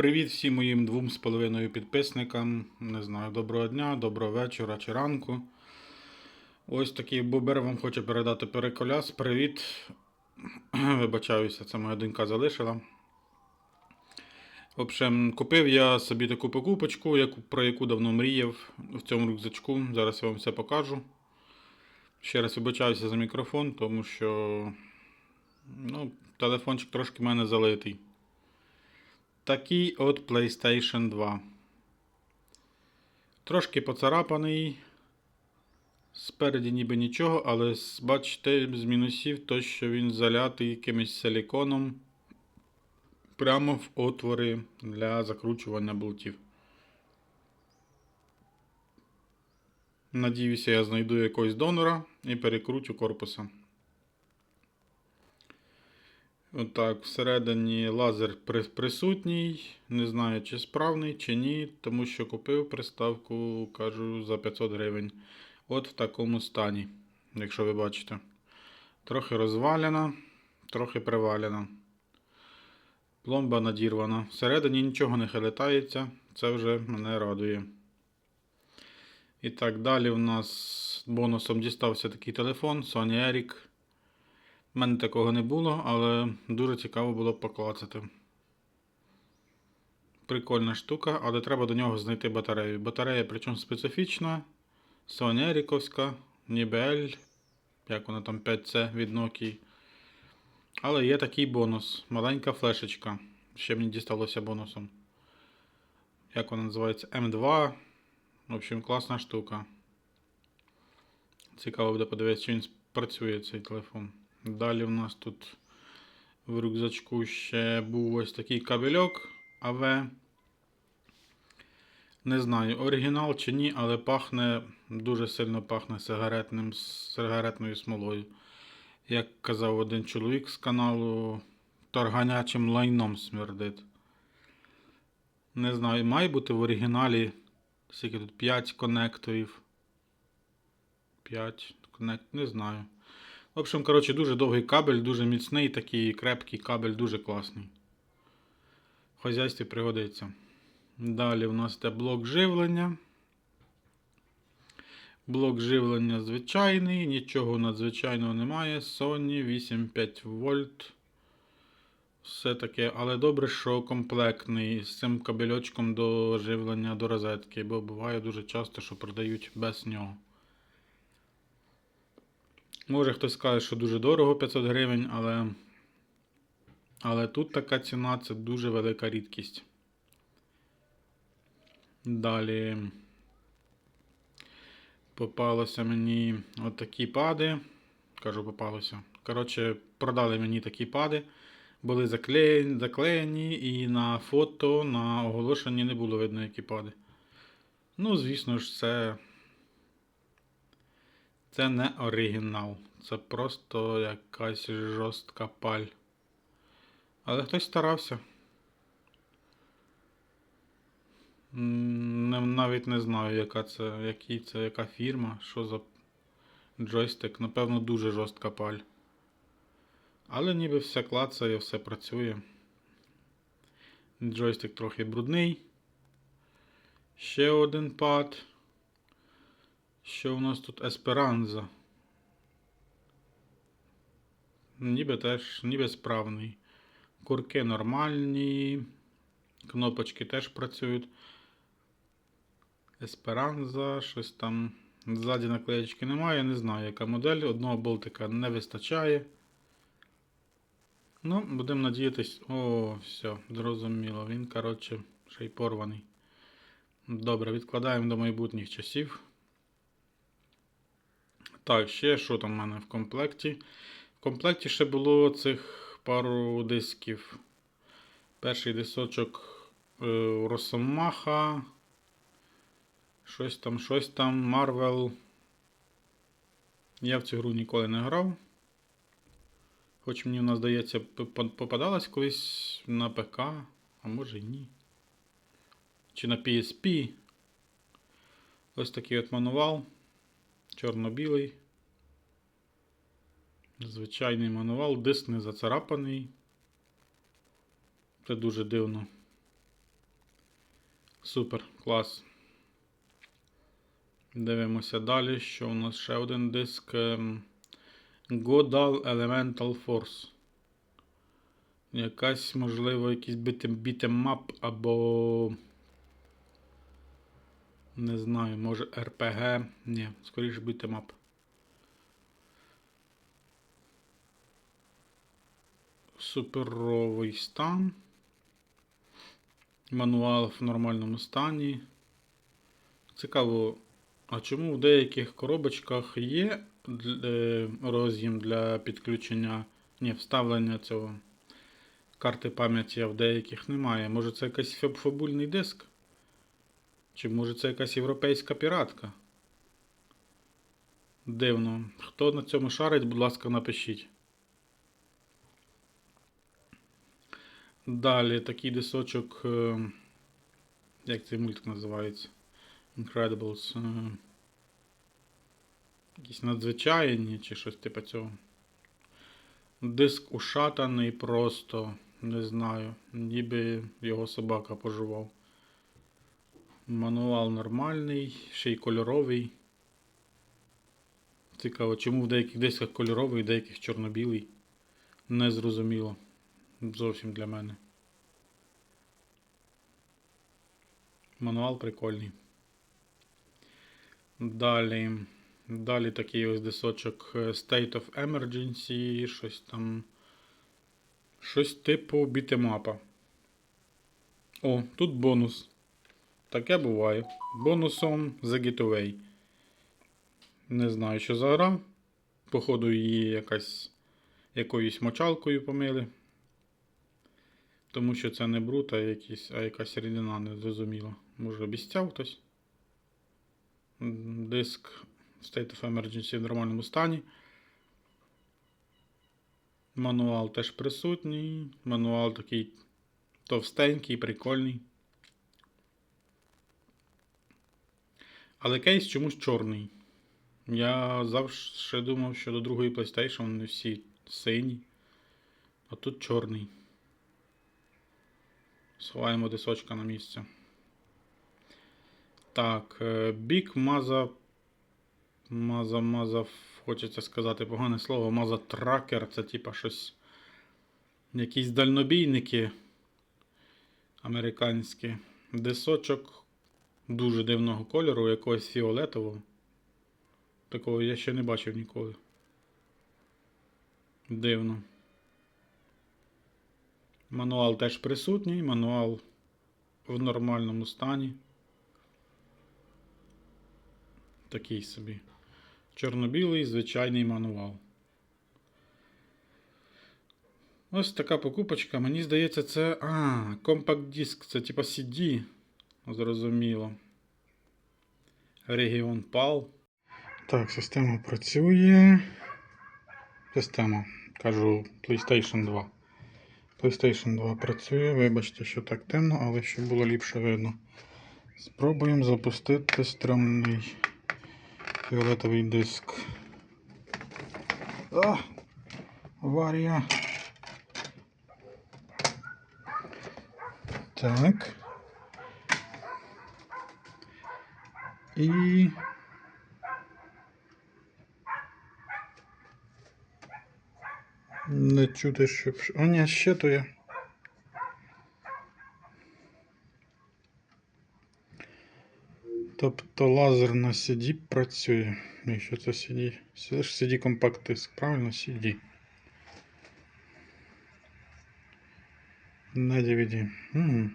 Привіт всім моїм двом з половиною підписникам. Не знаю, доброго дня, доброго вечора чи ранку. Ось такий бобер вам хочу передати переколяс. Привіт. Вибачаюся, це моя донька залишила. В общем, купив я собі таку покупочку, про яку давно мріяв в цьому рюкзачку. Зараз я вам все покажу. Ще раз вибачаюся за мікрофон, тому що ну, телефончик трошки в мене залитий. Такий от PlayStation 2. Трошки поцарапаний. Спереді ніби нічого, але бачите, з мінусів то, що він залятий якимось силіконом прямо в отвори для закручування болтів. Надіюся, я знайду якогось донора і перекручу корпуса. Отак, всередині лазер присутній. Не знаю, чи справний, чи ні, тому що купив приставку, кажу, за 500 гривень. От в такому стані, якщо ви бачите. Трохи розвалена, трохи привалена. Пломба надірвана. Всередині нічого не хилитається, це вже мене радує. І так, далі у нас бонусом дістався такий телефон Sony Eric. У мене такого не було, але дуже цікаво було поклацати. Прикольна штука, але треба до нього знайти батарею. Батарея причому специфічна. Ericsson, ніби як вона там 5C від Nokia. Але є такий бонус. Маленька флешечка. Ще мені дісталося бонусом. Як вона називається? М2. В общем, класна штука. Цікаво буде подивитися, чи він працює цей телефон. Далі в нас тут в рюкзачку ще був ось такий кабельок АВ. Не знаю, оригінал чи ні, але пахне, дуже сильно пахне сигаретним, сигаретною смолою. Як казав один чоловік з каналу, торганячим лайном смердить. Не знаю, має бути в оригіналі. Скільки тут 5 конекторів. 5 конект, не знаю. В общем, коротше, дуже довгий кабель, дуже міцний, такий крепкий кабель, дуже класний. В хазяйстві пригодиться. Далі у нас йде блок живлення. Блок живлення звичайний, нічого надзвичайного немає. Sony 8,5 вольт. Все таке, але добре, що комплектний з цим кабельочком до живлення до розетки, бо буває дуже часто, що продають без нього. Може хтось скаже, що дуже дорого 500 гривень, але, але тут така ціна це дуже велика рідкість. Далі попалося мені отакі пади. Кажу, попалося. Коротше, продали мені такі пади. Були заклеєні, заклеєні і на фото, на оголошенні не було видно, які пади. Ну, звісно ж, це. Це не оригінал. Це просто якась жорстка паль. Але хтось старався. Навіть не знаю, яка це, який це, яка фірма, що за джойстик. Напевно, дуже жорстка паль. Але ніби все клацає, все працює. Джойстик трохи брудний. Ще один пад. Що у нас тут Есперанза? Ніби теж, ніби справний. Курки нормальні. Кнопочки теж працюють. Есперанза, щось там. Ззаді наклеєчки немає, не знаю, яка модель. Одного болтика не вистачає. Ну, будемо надіятись. О, все, зрозуміло. Він, коротше, ще й порваний. Добре, відкладаємо до майбутніх часів. Так, ще що там в мене в комплекті? В комплекті ще було цих пару дисків. Перший дисочок е, Росомаха. Щось там, щось там, Marvel. Я в цю гру ніколи не грав. Хоч мені вона, здається, попадалась колись на ПК, а може і ні. Чи на PSP. Ось такий от мануал. Чорно-білий. Звичайний мануал, диск не зацарапаний. Це дуже дивно. Супер, клас. Дивимося далі, що у нас ще один диск. ем, Godal Elemental Force. Якась, можливо, якийсь бітемап або. Не знаю, може RPG. Ні, скоріше бітемап. Суперовий стан. Мануал в нормальному стані. Цікаво, а чому в деяких коробочках є е, роз'єм для підключення, ні, вставлення цього карти пам'яті, а в деяких немає. Може це якийсь фаб- фабульний диск? Чи може це якась європейська піратка? Дивно. Хто на цьому шарить, будь ласка, напишіть. Далі такий дисочок. е, Як цей мультик називається? Incredibles. е, Якісь надзвичайні чи щось типу цього. Диск ушатаний просто. Не знаю. Ніби його собака пожував. Мануал нормальний, ще й кольоровий. Цікаво, чому в деяких дисках кольоровий, в деяких чорно-білий. Незрозуміло. Зовсім для мене. Мануал прикольний. Далі. Далі такий ось дисочок е, State of Emergency, щось там. Щось типу бітемапа. О, тут бонус. Таке буває. Бонусом The Getaway. Не знаю, що за гра. Походу, її якась якоюсь мочалкою помили. Тому що це не брут, а, якісь, а якась рідина незрозуміла. Може обіцяв хтось. Диск State of Emergency в нормальному стані. Мануал теж присутній. Мануал такий товстенький, прикольний. Але кейс чомусь чорний. Я завжди думав, що до другої PlayStation вони всі сині. А тут чорний. Сховаємо дисочка на місце. Так, Big Maza. Маза, маза, хочеться сказати погане слово. Маза тракер. Це типа щось. Якісь дальнобійники американські. Дисочок дуже дивного кольору, якогось фіолетового. Такого я ще не бачив ніколи. Дивно. Мануал теж присутній, мануал в нормальному стані. Такий собі. Чорно-білий звичайний мануал. Ось така покупочка. Мені здається, це. А, компакт диск, це типа CD. Зрозуміло. Регіон PAL. Так, система працює. Система. Кажу PlayStation 2. PlayStation 2 працює. Вибачте, що так темно, але щоб було ліпше видно. Спробуємо запустити стрімний фіолетовий диск. А! Аварія. Так. І. Не чути, щоб. О, ні, ще то є. Тобто лазер на CD працює. Якщо це CD. Це ж CD компакт диск, правильно? CD. На DVD. Угу.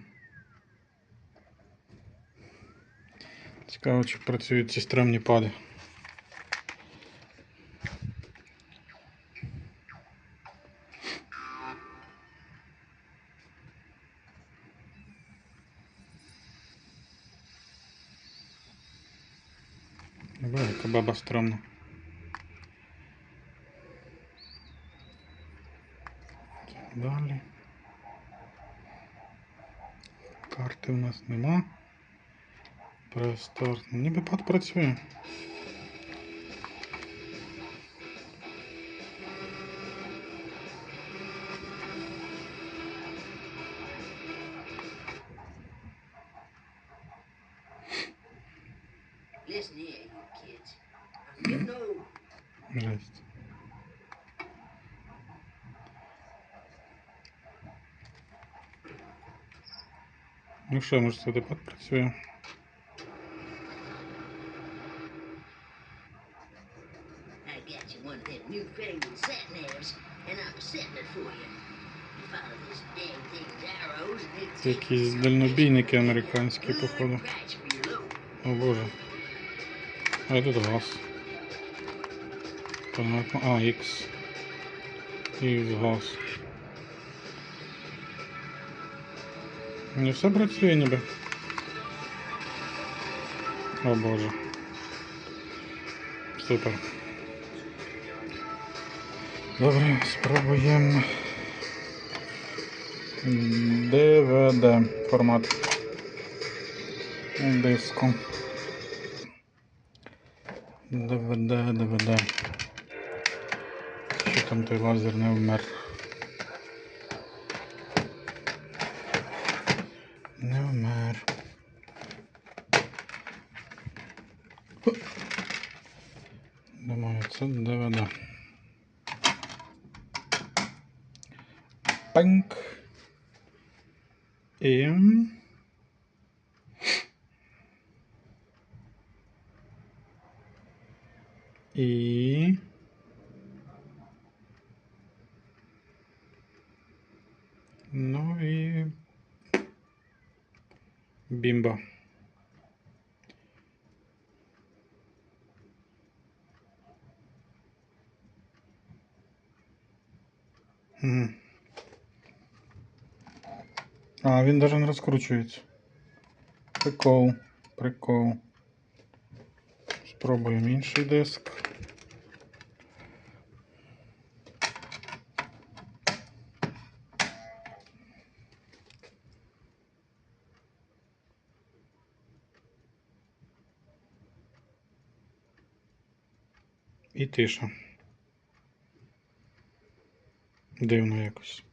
Цікаво, чи працюють ці стрімні пади. Велика баба стрімна. Далі. Карти у нас нема. Престарт. Ніби пад працює. Listen here, you kids. You know Жесть. Ну що, може це тепер працює? I got you one of newfangled sat navs, and I'm setting it for you. You follow this dang thing's arrows, and it Це якісь дальнобійники американські, походу. О боже. А тут газ. Понятно. А, X. X газ. Не все працює ніби. О боже. Супер. Добре, спробуємо. DVD формат диску. ДВД, ДВД. Що там той лазер не вмер? Не вмер. Думаю, це ДВД. Панк. І... І... Ну і... Бімба. А, він даже не розкручується. Прикол, прикол. Спробуємо інший диск. І тиша. Дивно якось.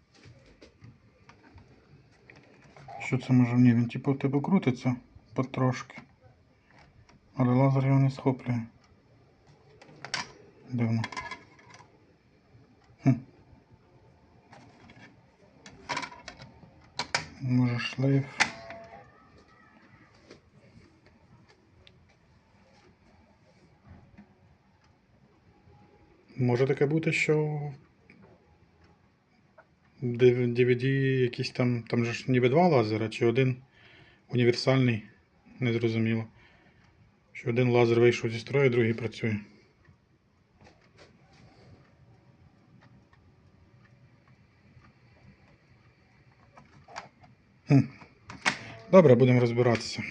Що це може ні? Він типу в тебе крутиться потрошки. Але лазер його не схоплює. Дивно. Хм. Може шлейф. Може таке бути, що DVD якісь там, там же ж ніби два лазера, чи один універсальний, незрозуміло. Що один лазер вийшов зі строю, другий працює. Добре, будемо розбиратися.